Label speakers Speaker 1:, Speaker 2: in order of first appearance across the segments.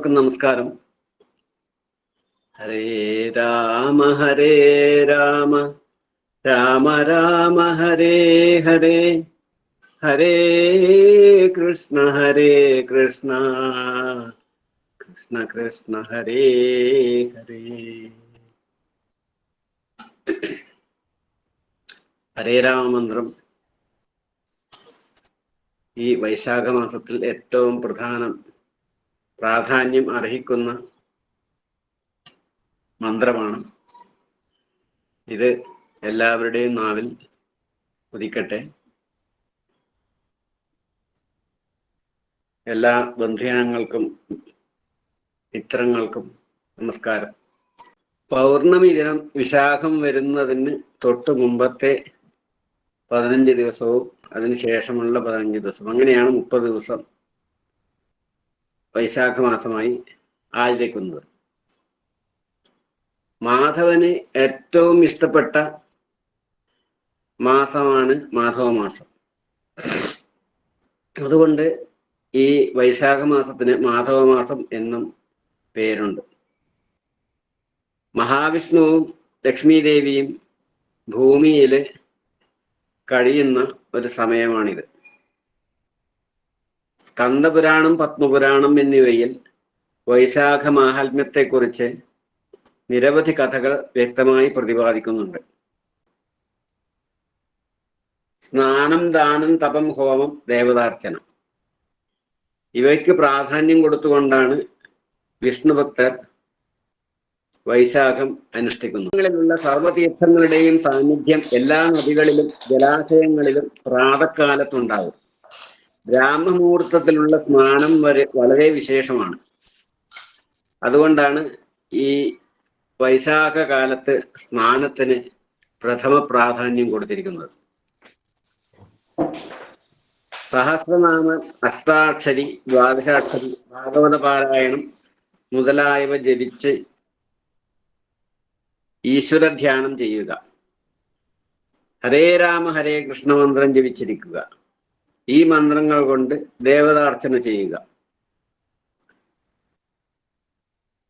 Speaker 1: എല്ലാവർക്കും നമസ്കാരം. ഹരേ രാമ ഹരേ രാമ. രാമ രാമ ഹരേ ഹരേ. ഹരേ കൃഷ്ണ ഹരേ കൃഷ്ണ. കൃഷ്ണ കൃഷ്ണ ഹരേ ഹരേ. ഹരേ രാമമന്ത്രം ഈ വൈശാഖ മാസത്തിൽ ഏറ്റവും പ്രധാനം പ്രാധാന്യം അർഹിക്കുന്ന മന്ത്രമാണ്. ഇത് എല്ലാവരുടെയും നാവിൽ ഉദിക്കട്ടെ എല്ലാ ബന്ധുജനങ്ങൾക്കും മിത്രങ്ങൾക്കും നമസ്കാരം. പൗർണമി ദിനം വിശാഖം വരുന്നതിന് തൊട്ട് മുമ്പത്തെ പതിനഞ്ച് ദിവസവും അതിനുശേഷമുള്ള പതിനഞ്ച് ദിവസം. അങ്ങനെയാണ് മുപ്പത് ദിവസം വൈശാഖ മാസമായി ആചരിക്കുന്നത്. മാധവന് ഏറ്റവും ഇഷ്ടപ്പെട്ട മാസമാണ് മാധവ മാസം. അതുകൊണ്ട് ഈ വൈശാഖ മാസത്തിന് മാധവ മാസം എന്നും പേരുണ്ട്. മഹാവിഷ്ണുവും ലക്ഷ്മി ദേവിയും ഭൂമിയിൽ കഴിയുന്ന ഒരു സമയമാണിത്. സ്കന്ദപുരാണം പത്മപുരാണം എന്നിവയിൽ വൈശാഖ മാഹാത്മ്യത്തെക്കുറിച്ച് നിരവധി കഥകൾ വ്യക്തമായി പ്രതിപാദിക്കുന്നുണ്ട്. സ്നാനം ദാനം തപം ഹോമം ദേവതാർച്ചന. ഇവയ്ക്ക് പ്രാധാന്യം കൊടുത്തുകൊണ്ടാണ് വിഷ്ണു ഭക്തർ വൈശാഖം അനുഷ്ഠിക്കുന്നു സർവതീർത്ഥങ്ങളുടെയും സാന്നിധ്യം എല്ലാ നദികളിലും ജലാശയങ്ങളിലും പ്രാതക്കാലത്തുണ്ടാകും. ബ്രാഹ്മമുഹൂർത്തത്തിലുള്ള സ്നാനം വരെ വളരെ വിശേഷമാണ്. അതുകൊണ്ടാണ് ഈ വൈശാഖ കാലത്ത് സ്നാനത്തിന് പ്രഥമ പ്രാധാന്യം കൊടുത്തിരിക്കുന്നത്. സഹസ്രനാമ അഷ്ടാക്ഷരി ദ്വാദശാക്ഷരി ഭാഗവത പാരായണം മുതലായവ ജപിച്ച് ഈശ്വര ധ്യാനം ചെയ്യുക. ഹരേ രാമ ഹരേ കൃഷ്ണ മന്ത്രം ജപിച്ചിരിക്കുക. ഈ മന്ത്രങ്ങൾ കൊണ്ട് ദേവതാർച്ചന ചെയ്യുക.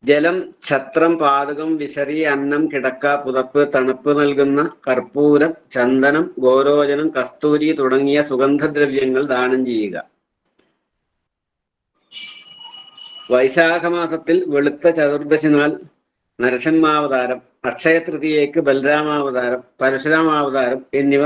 Speaker 1: ജലം ഛത്രം പാതകം വിശറി അന്നം കിടക്ക പുതപ്പ് തണുപ്പ് നൽകുന്ന കർപ്പൂരം ചന്ദനം ഗോരോചനം കസ്തൂരി തുടങ്ങിയ സുഗന്ധദ്രവ്യങ്ങൾ ദാനം ചെയ്യുക. വൈശാഖ മാസത്തിൽ വെളുത്ത ചതുർദശി നാൾ നരസിംഹാവതാരം അക്ഷയ തൃതീയയ്ക്ക് ബലരാമാവതാരം പരശുരാമാവതാരം എന്നിവ